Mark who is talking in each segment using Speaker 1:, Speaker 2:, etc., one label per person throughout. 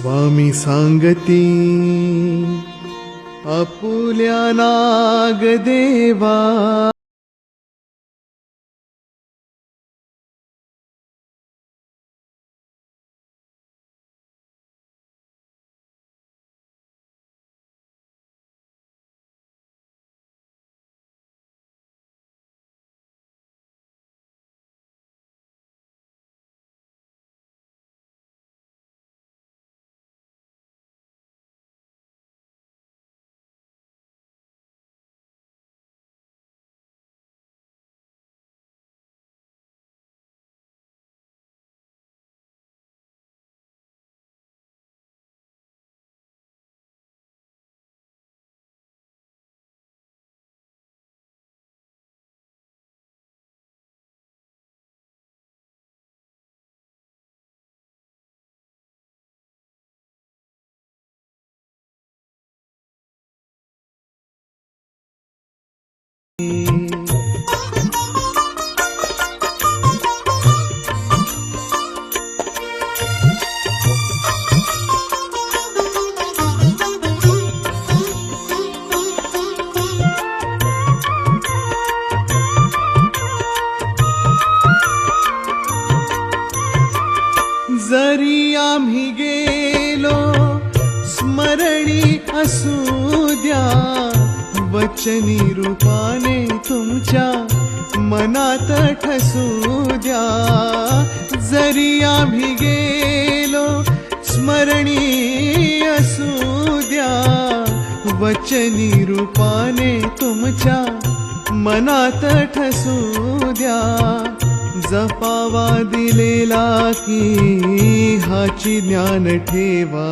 Speaker 1: स्वामी सांगती आपुल्या नागदेवा देवा असू द्या वचनी रूपाने तुमच्या मनात ठसू द्या. जरी आम्ही गेलो स्मरणी असू द्या वचनी रूपाने तुमच्या मनात ठसू द्या. जपावा दिलेला की हाची ज्ञान ठेवा.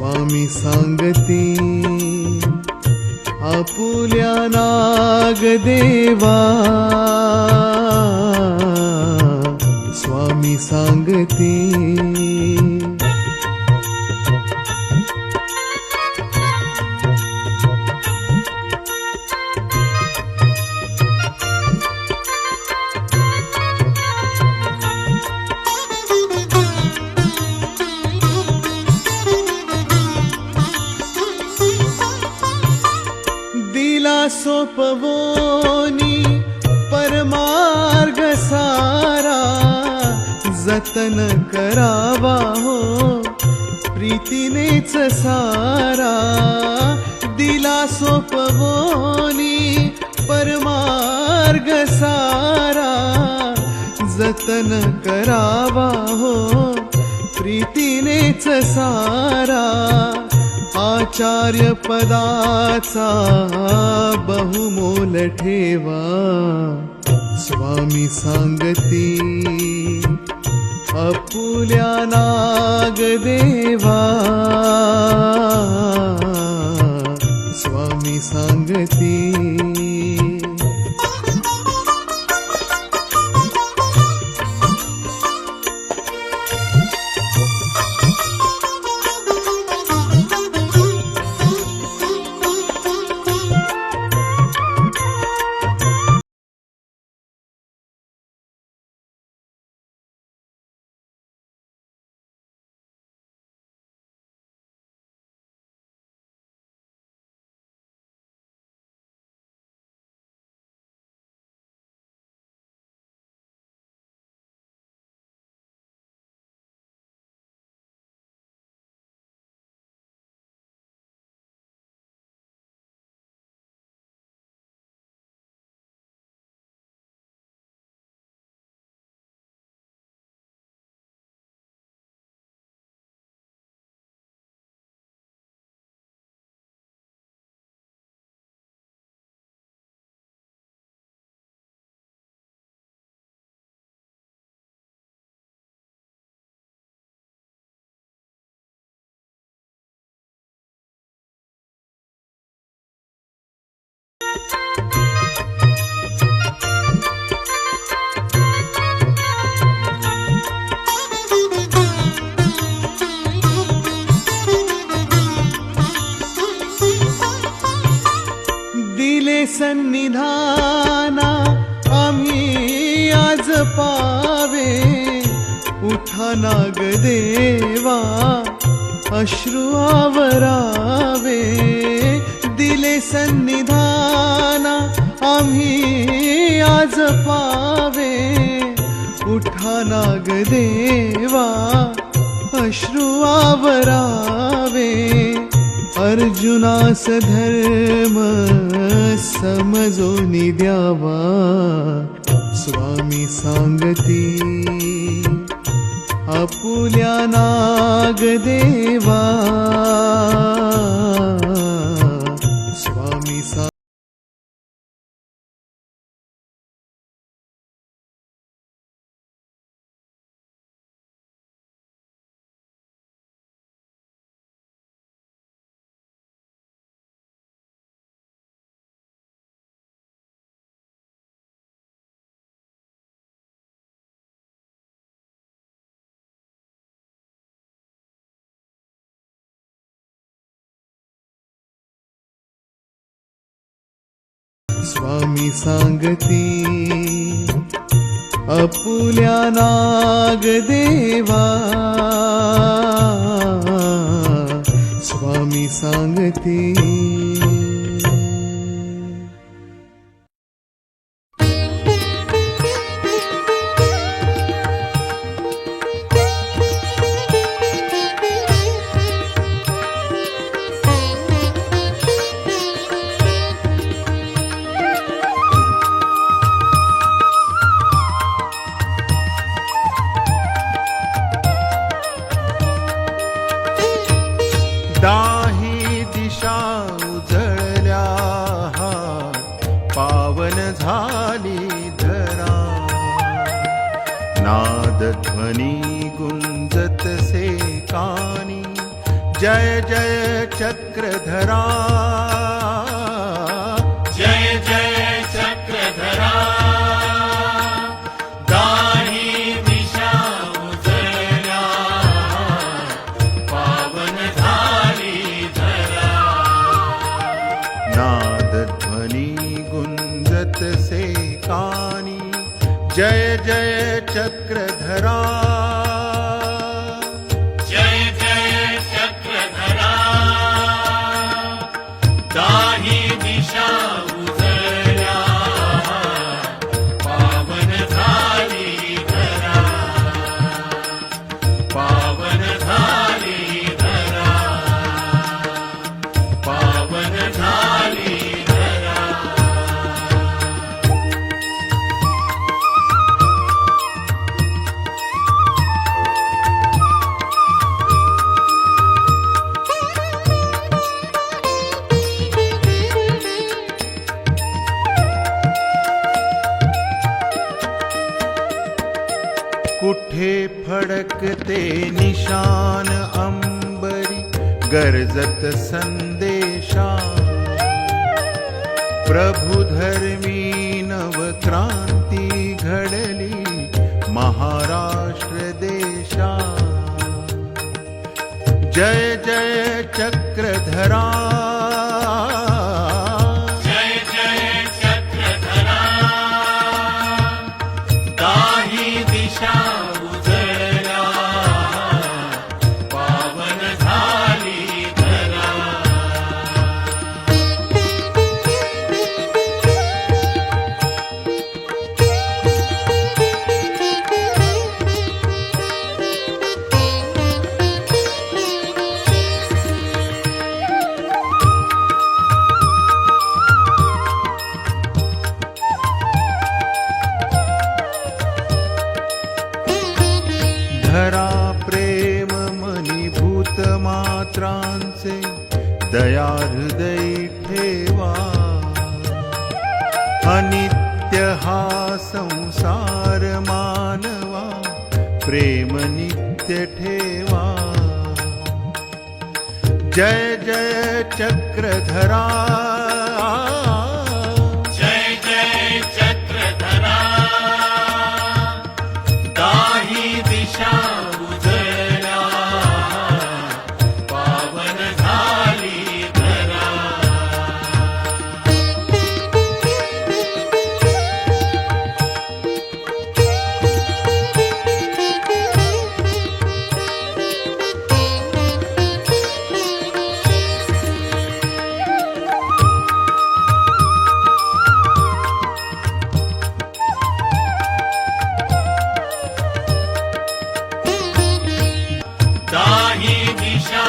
Speaker 1: स्वामी सांगती। आपुल्या नागदेवा। स्वामी सांगती सोपवोनी परमार्ग सारा जतन करावा हो प्रीतीनेच सारा. दिला सोपवोनी परमार्ग सारा जतन करावा हो प्रीतीनेच सारा. आचार्य पदाचा बहुमोल ठेवा. स्वामी सांगती अपुल्या नागदेवा. सन्निधाना आम्ही आज पावे. उठा नाग देवा, अश्रू आवरावे. दिले सन्निधाना आम्ही आज पावे. उठा नाग देवा, अश्रू आवरावे. अर्जुनास धर्म समजो द्यावा स्वामी सांगती आपुल्या नागदेवा. स्वामी सांगती अपुल्या नागदेवा स्वामी सांगती
Speaker 2: दाही दिशा उजळल्या पावन झाली धरा। नाद ध्वनी गुंजत से कानी जय जय चक्रधरा चक्रधरा कुठे फडकते निशान अंबरी गरजत संदेशा। प्रभु धर्मी नवक्रांती घडली महाराष्ट्र देशा। जय जय चक्रधरा मात्रांचे दया हृदय ठेवा। अनित्य हा संसार मानवा प्रेम नित्य ठेवा। जय जय चक्रधरा ತಾಯಿ
Speaker 3: ದಿಶಾ